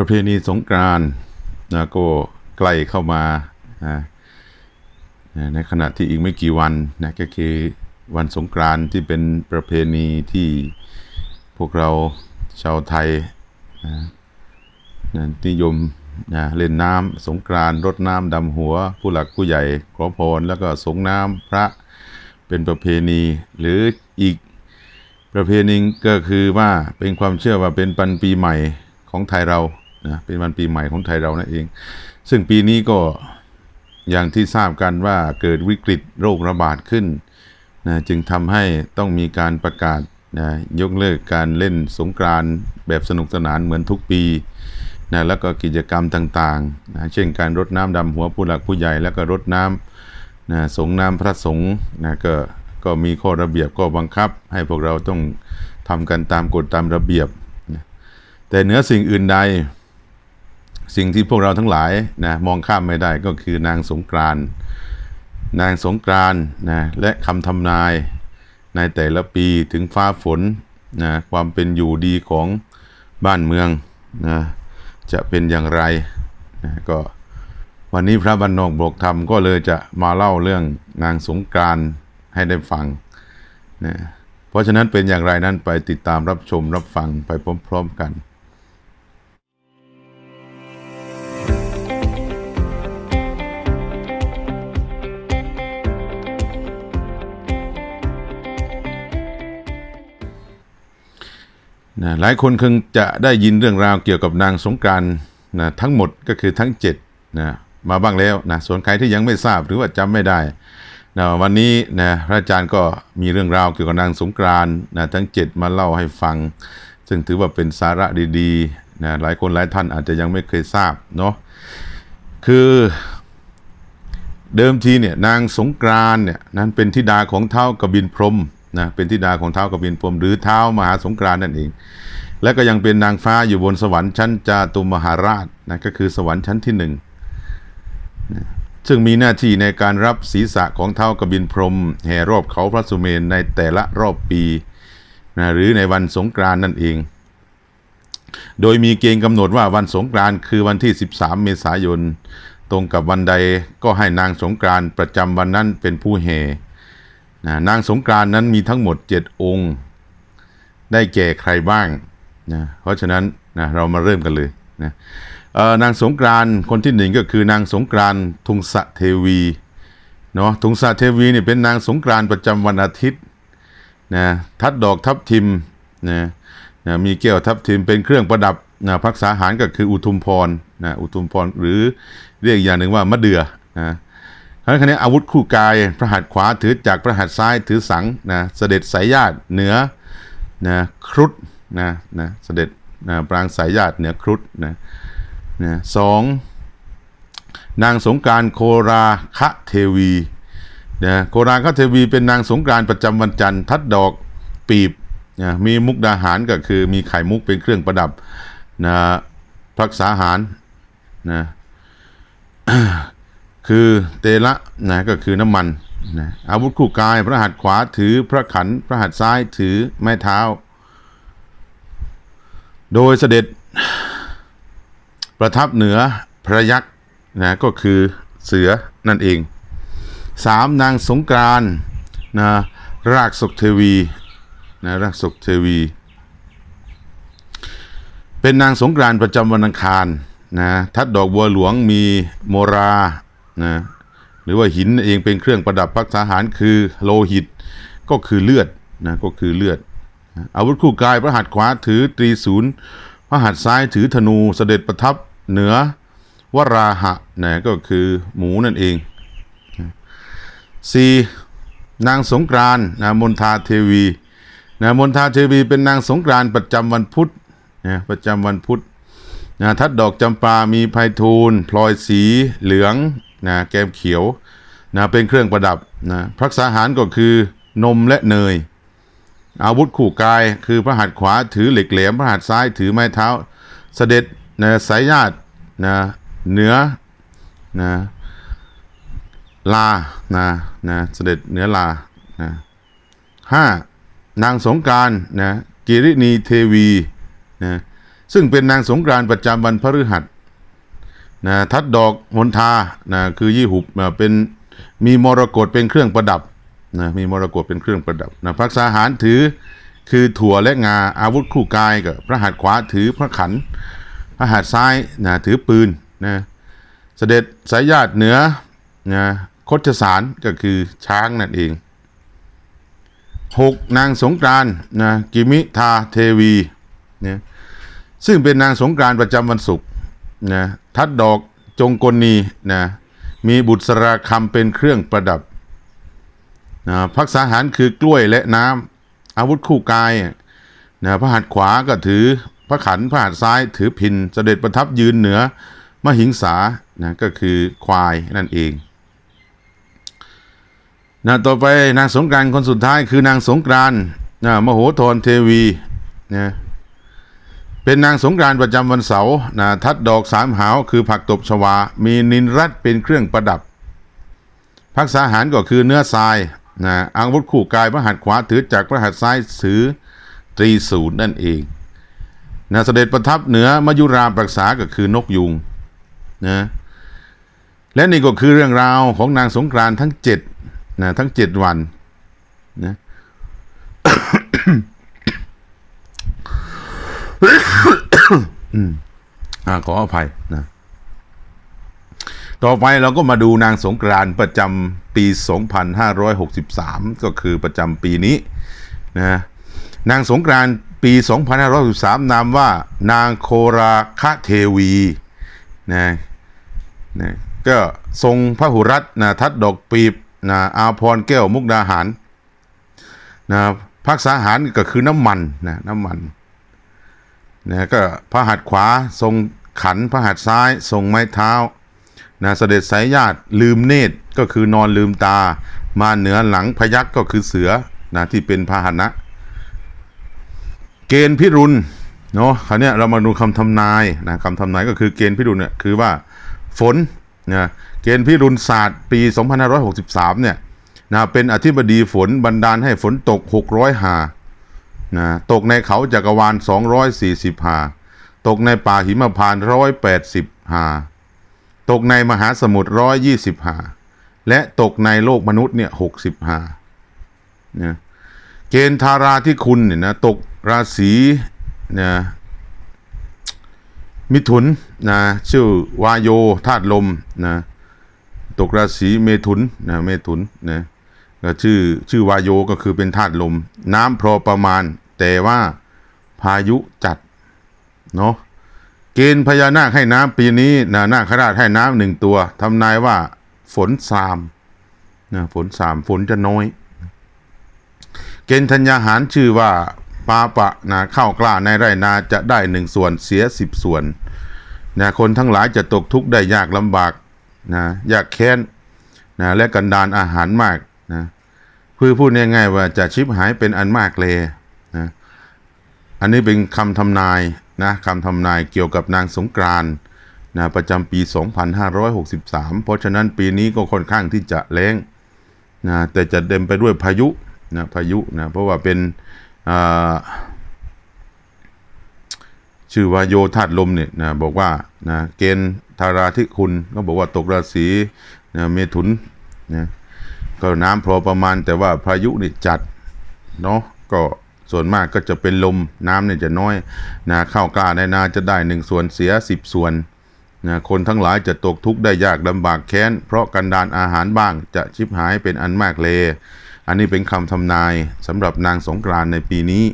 ประเพณีสงกรานต์นะก็ใกล้เข้ามานะในขณะที่อีกไม่กี่วันนะก็คือวันสงกรานต์ที่เป็นประเพณีที่พวกเราชาวไทยนะนะนิยมนะเล่นน้ำสงกรานต์รดน้ำดำหัว ผู้หลักผู้ใหญ่ขอพรแล้วก็สงน้ำพระเป็นประเพณี หรืออีกประเพณีก็คือว่าเป็นความเชื่อว่าเป็นปันปีใหม่ของไทยเรา นะเป็นวันปีใหม่ของไทยเรานั่นเอง ซึ่งปีนี้ก็อย่างที่ทราบกันว่าเกิดวิกฤตโรคระบาดขึ้นนะจึงทำให้ต้องมีการประกาศนะยกเลิกการเล่นสงกรานแบบสนุกสนานเหมือนทุกปีนะแล้วก็กิจกรรมต่างๆนะเช่นการรดน้ำดำหัวผู้หลักผู้ใหญ่ แล้วก็รดน้ำนะสงน้ำพระสงฆ์นะก็ก็มีข้อระเบียบข้อบังคับ ให้พวกเราต้องทำกันตามกฎตามระเบียบนะแต่เหนือสิ่งอื่นใด สิ่งที่พวกเราทั้งหลายนะมองข้ามไม่ได้ก็คือนางสงกรานนางสงกรานนะและคำทำนายในแต่ละปีถึงฟ้าฝนนะความเป็นอยู่ดีของบ้านเมืองนะจะเป็นอย่างไรนะก็วันนี้พระบรรณกบกธรรมก็เลยจะมาเล่าเรื่องนางสงกรานให้ได้ฟังนะเพราะฉะนั้นเป็นอย่างไรนั้นไปติดตามรับชมรับฟังไปพร้อมๆกัน นะหลายคนคงจะได้ยินเรื่องราวเกี่ยวกับนางสงกานต์นะทั้งหมดก็คือทั้ง7นะมาบ้างแล้วนะส่วนใครที่ยังไม่ทราบหรือว่าจำไม่ได้นะวันนี้นะพระอาจารย์ก็มีเรื่องราวเกี่ยวกับนางสงกรานนะทั้ง 7 มาเล่าให้ฟัง ซึ่งถือว่าเป็นสาระดีๆนะหลายคนหลายท่านอาจจะยังไม่เคยทราบเนาะคือเดิมทีเนี่ยนางสงกรานเนี่ยนั้นเป็นธิดาของเท้ากบินพรม นะเป็นธิดาของเท้ากบินพรมหรือเท้ามหาสงกรานนั่นเอง และก็ยังเป็นนางฟ้าอยู่บนสวรรค์ชั้นจาตุมหาราชนะก็คือสวรรค์ชั้นที่หนึ่งนะซึ่งมีหน้าที่ในการรับศีรษะของเท้ากบินพรมแห่รอบเขาพระสุเมนในแต่ละรอบปีนะหรือในวันสงกรานนั่นเอง โดยมีเกณฑ์กำหนดว่าวันสงกรานคือวันที่ 13 เมษายน ตรงกับวันใดก็ให้นางสงกรานประจำวันนั้นเป็นผู้แห่ นะนางสงกรานนั้นมีทั้งหมด 7 องค์ ได้แก่ใครบ้างนะเพราะฉะนั้นนะเรามาเริ่มกันเลยนะนางสงกรานคนที่หนึ่งก็คือนางสงกรานทุงสะเทวีเนาะทุงสะเทวีเนี่ยเป็นนางสงกรานประจำวันอาทิตย์นะทัดดอกทับทิมนะนะมีแก้วทับทิมเป็นเครื่องประดับนะพักษาหารก็คืออุทุมพรนะอุทุมพรหรือเรียกอีกอย่างหนึ่งว่ามะเดื่อนะ เพราะฉะนั้อาวุธคู่กาย พระหัตถ์ขวาถือจักพระหัตถ์ซ้ายถือสังนะเสด็จสายญาติเหนือนะครุฑนะนะเสด็จนะปรางสายญาติเหนือครุฑนะนะสองนางสงการโคราคะเทวีนะโคราคะเทวีเป็นนางสงกานต์ประจำวันจันทร์ทัดดอกปีบนะมีมุกดาหารก็คือมีไข่มุกเป็นเครื่องประดับนะพรักษาหารนะ คือเตละนะก็คือน้ำมันนะอาวุธคู่กายพระหัตถ์ขวาถือพระขันพระหัตถ์ซ้ายถือไม้เท้า โดยเสด็จประทับเหนือพระยักษ์นะก็คือเสือนั่นเองสามนางสงกรานนะรากศกเทวีนะรากศกเทวี เป็นนางสงกรานประจำวันอังคารนะทัดดอกบัวหลวงมีโมรา นะหรือว่าหินเองเป็นเครื่องประดับพักษาหารคือโลหิตก็คือเลือดนะก็คือเลือด อาวุธคู่กายพระหัตถ์ขวาถือตรีศูนย์ พระหัตถ์ซ้ายถือธนูเสด็จประทับเหนือวราหะนะก็คือหมูนั่นเองสี่นางสงกรานนะมนทาเทวีนะมนทาเทวีเป็นนางสงกรานประจำวันพุธนะประจำวันพุธนะทัดดอกจำปามีไพฑูรย์พลอยสีเหลือง นะแก้มเขียวนะเป็นเครื่องประดับนะพรักษาหารก็คือนมและเนย อาวุธคู่กายคือพระหัตถ์ขวาถือเหล็กแหลมพระหัตถ์ซ้ายถือไม้เท้าเสด็จนะสายญาตินะเหนือนะลานะนะเสด็จเหนือลานะห้านางสงการนะกิรินีเทวีนะซึ่งเป็นนางสงกรานต์ประจำวันพฤหัส นะทัดดอกมณฑานะคือยี่หุบเป็นมีมรกตเป็นเครื่องประดับนะมีมรกตเป็นเครื่องประดับนะพักษาหารถือคือถั่วและงาอาวุธคู่กายกับพระหัตถ์ขวาถือพระขันพระหัตถ์ซ้ายนะถือปืนนะเสด็จสายญาติเหนือนะคดสารก็คือช้างนั่นเองหกนางสงกรานนะกิมิทาเทวีเนี่ยซึ่งเป็นนางสงกรานประจำวันศุกร์ นะทัดดอกจงกลนีนะมีบุตรสราคำเป็นเครื่องประดับนะพักษาหารคือกล้วยและน้ำอาวุธคู่กายนะพระหัตถ์ขวาก็ถือพระขันพระหัตถ์ซ้ายถือพินเสด็จประทับยืนเหนือมหิงสานะก็คือควายนั่นเองนะต่อไปนางสงกรานต์คนสุดท้ายคือนางสงกรานต์นะมโหธรเทวีนะ เป็นนางสงกรานต์ประจำวันเสาร์นะทัดดอกสามหาวคือผักตบชวา มีนินรัตเป็นเครื่องประดับพักษาหารก็คือเนื้อทรายนะอาวุธคู่กายพระหัตถ์ขวาถือจากพระหัตถ์ซ้ายถือตรีศูนย์นั่นเองนะเสด็จประทับเหนือมยุราปรักษาก็คือนกยุงนะและนี่ก็คือเรื่องราวของนางสงกรานทั้งเจ็ดนะทั้งเจ็ดวันนะ อืมอ่าขออภัยนะต่อไปเราก็มาดูนางสงกรานประจำปี 2563 ก็คือประจำปีนี้นะนางสงกรานปี 2563 นามว่านางโคราคะเทวีนะนะก็ทรงพระหุรัตน์นะทัดดอกปีบนะอาพรแก้วมุกดาหารนะพักษาหารก็คือน้ำมันนะน้ำมัน นะก็พระหัตถ์ขวาทรงขันพระหัตถ์ซ้ายทรงไม้เท้านะเสด็จสายญาติลืมเนตรก็คือนอนลืมตา มาเหนือหลังพยักก็คือเสือนะที่เป็นพาหนะ เกณฑ์พิรุณเนาะคราวนี้เรามาดูคำทำนายนะคำทำนายก็คือเกณฑ์พิรุณเนี่ยคือว่าฝนนะเกณฑ์พิรุณศาสตร์ปี 2563เนี่ยนะเป็นอธิบดีฝนบันดาลให้ฝนตก 600หา นะตกในเขาจักรวาล 240 หา ตกในป่าหิมพานต์180 หา ตกในมหาสมุทร120 หา และตกในโลกมนุษย์เนี่ย60 หานะเกณฑ์ธาราที่คุณเนี่ยนะตกราศีนะมิถุนนะชื่อวายโยธาตุลมนะตกราศีเมถุนนะเมถุนนะ ก็ชื่อชื่อวายโยก็คือเป็นธาตุลม น้ำพอประมาณ แต่ว่าพายุจัดเนาะเกณฑ์พญานาคให้น้ำปีนี้นะนาคราชให้น้ำหนึ่งตัวทำนายว่าฝนสามนะฝนสามฝนจะน้อย เกณฑ์ธัญญาหารชื่อว่าปาปะนะข้าวกล้าในไร่นาจะได้หนึ่งส่วนเสียสิบส่วนนะคนทั้งหลายจะตกทุกข์ได้ยากลำบากนะยากแค้นนะและกันดานอาหารมาก นะคือพูดง่ายๆว่าจะชิบหายเป็นอันมากเลยนะอันนี้เป็นคำทำนายนะคำทำนายเกี่ยวกับนางสงกรานนะประจำปี 2563 เพราะฉะนั้นปีนี้ก็ค่อนข้างที่จะแรงนะแต่จะเต็มไปด้วยพายุนะพายุนะเพราะว่าเป็นชื่อว่าโยธาตลมเนี่ยนะบอกว่านะเกณฑ์ธาราธิคุณก็บอกว่าตกราศีนะเมถุนนะ ก็น้ำพอประมาณแต่ว่าพายุนี่จัดเนาะก็ส่วนมากก็จะเป็นลมน้ำเนี่ยจะน้อยนะข้าวกล้าในนาจะได้หนึ่งส่วนเสียสิบส่วนนะคนทั้งหลายจะตกทุกข์ได้ยากลำบากแค้น เพราะกันดานอาหารบ้างจะชิบหายเป็นอันมากเลยอันนี้เป็นคำทำนายสำหรับนางสงกรานในปีนี้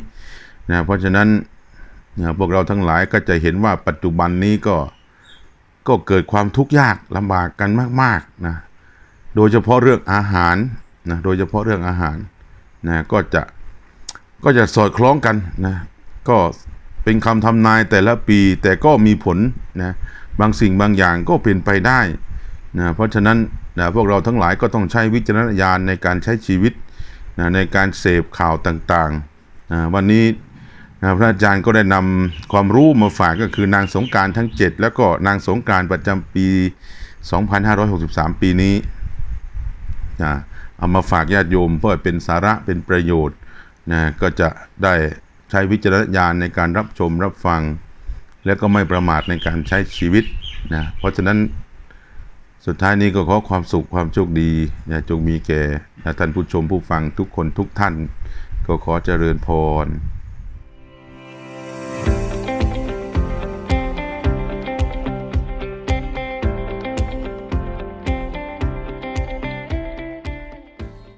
นะเพราะฉะนั้นนะพวกเราทั้งหลายก็จะเห็นว่าปัจจุบันนี้ก็ก็เกิดความทุกข์ยากลำบากกันมากๆนะ โดยเฉพาะเรื่องอาหารนะโดยเฉพาะเรื่องอาหารนะก็จะก็จะสอดคล้องกันนะก็เป็นคำทำนายแต่ละปีแต่ก็มีผลนะบางสิ่งบางอย่างก็เป็นไปได้นะเพราะฉะนั้นนะพวกเราทั้งหลายก็ต้องใช้วิจารณญาณในการใช้ชีวิตนะในการเสพข่าวต่างๆนะวันนี้นะพระอาจารย์ก็ได้นำความรู้มาฝากก็คือนางสงการทั้ง 7 แล้วก็นางสงการประจำปี 2563 ปีนี้ นะเอามาฝากญาติโยมเพื่อเป็นสาระเป็นประโยชน์นะก็จะได้ใช้วิจารณญาณในการรับชมรับฟัง แล้วก็ไม่ประมาทในการใช้ชีวิตนะเพราะฉะนั้นสุดท้ายนี้ก็ขอความสุขความโชคดีนะจงมีแก่นะท่านผู้ชมผู้ฟังทุกคนทุกท่าน ก็ขอเจริญพร